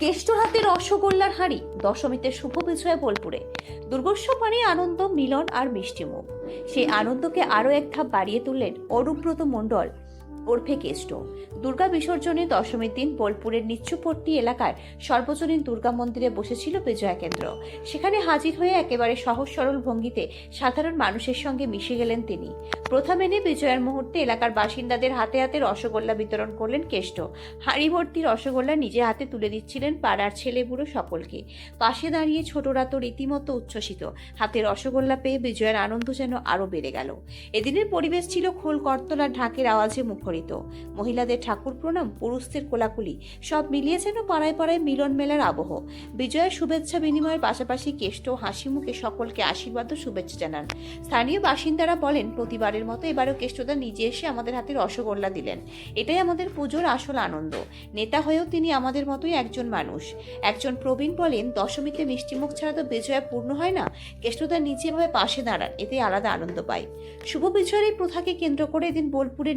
কেষ্টর হাতে রসগোল্লার হাঁড়ি, দশমীতে শুভ বিজয় বোলপুরে। দুর্গোৎসব মানে আনন্দ, মিলন আর মিষ্টিমুখ। সেই আনন্দকে আরও এক ধাপ বাড়িয়ে তুললেন অরুব্রত মণ্ডল। ওরফে কেষ্ট। দুর্গা বিসর্জনে দশমীর দিন বোলপুরের নিচ্চুপট্টি এলাকার সর্বজনীন দুর্গা মন্দিরে বসেছিল বিজয়া কেন্দ্র। সেখানে হাজির হয়ে একেবারে সহজ সরল ভঙ্গিতে সাধারণ মানুষের সঙ্গে মিশে গেলেন তিনি। প্রথা মেনে বিজয়ার মুহূর্তে এলাকার বাসিন্দাদের হাতে হাতে রসগোল্লা বিতরণ করলেন কেষ্ট। হাঁড়ি ভর্তি রসগোল্লা নিজে হাতে তুলে দিচ্ছিলেন পাড়ার ছেলে বুড়ো সকলকে। পাশে দাঁড়িয়ে ছোটরা তো রীতিমতো উচ্ছ্বসিত। হাতে রসগোল্লা পেয়ে বিজয়ের আনন্দ যেন আরও বেড়ে গেল। এদিনের পরিবেশ ছিল খোল করতলা ঢাকের আওয়াজে মুখরিত। মহিলাদের ঠাকুর প্রণাম, পুরুষদের কোলাকুলি, সব মিলিয়ে যেন পাড়ায় পাড়ায় মিলন মেলার আবহ। বিজয়ের শুভেচ্ছা বিনিময়ের পাশাপাশি কেষ্ট হাসি মুখে সকলকে আশীর্বাদ ও শুভেচ্ছা জানান। স্থানীয় বাসিন্দারা বলেন, প্রতিবারের মতো এবারও কেষ্টদা নিজে এসে আমাদের হাতে রসগোল্লা দিলেন। এটাই আমাদের পুজোর আসল আনন্দ। নেতা হয়েও তিনি আমাদের মতোই একজন মানুষ। একজন প্রবীণ বলেন, দশমীতে মিষ্টিমুখ ছাড়া তো বিজয়া পূর্ণ হয় না। কেষ্টদা নিজেভাবে পাশে দাঁড়ান, এতে আলাদা আনন্দ পায়। শুভ বিজয়ের এই প্রথাকে কেন্দ্র করে এদিন বোলপুরের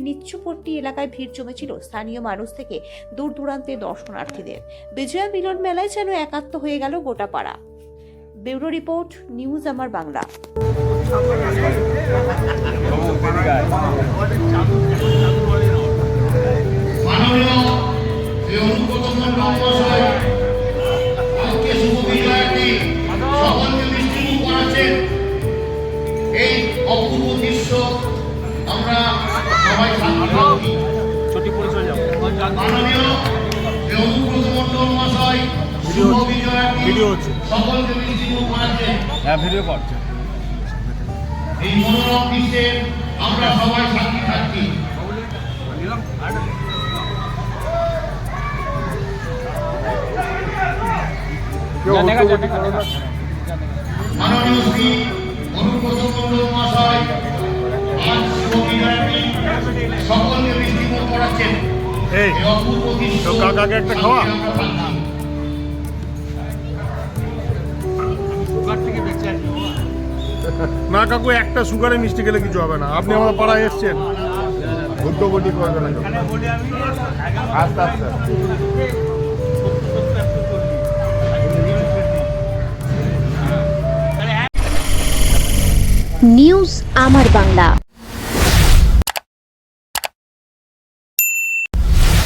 নিচ্চুপট্টি এলাকায় ভিড় জমেছিল। স্থানীয় মানুষ থেকে দূর দূরান্তে দর্শনার্থীদের। বিজয়া মিলন মেলায় যেন একাত্ম হয়ে গেল গোটা পাড়া। ব্যুরো রিপোর্ট, নিউজ আমার বাংলা। মাননীয় অনুব্রত মন্ডল মহাশয় শুভ। সকলকে হ্যাঁ ভিডিও করছে এই মনোরম দৃশ্যে আমরা সবাই সাক্ষী থাকি মাননীয় শ্রী এই তো কাকাকে একটা খাওয়া? না কাকু একটা সুগারে মিষ্টি খেলে কিছু হবে না। আপনি আমার পাড়ায় এসছেন। ভুট্টোবটি করবে না আস্তে আস্তে নিউজ আমার বাংলা।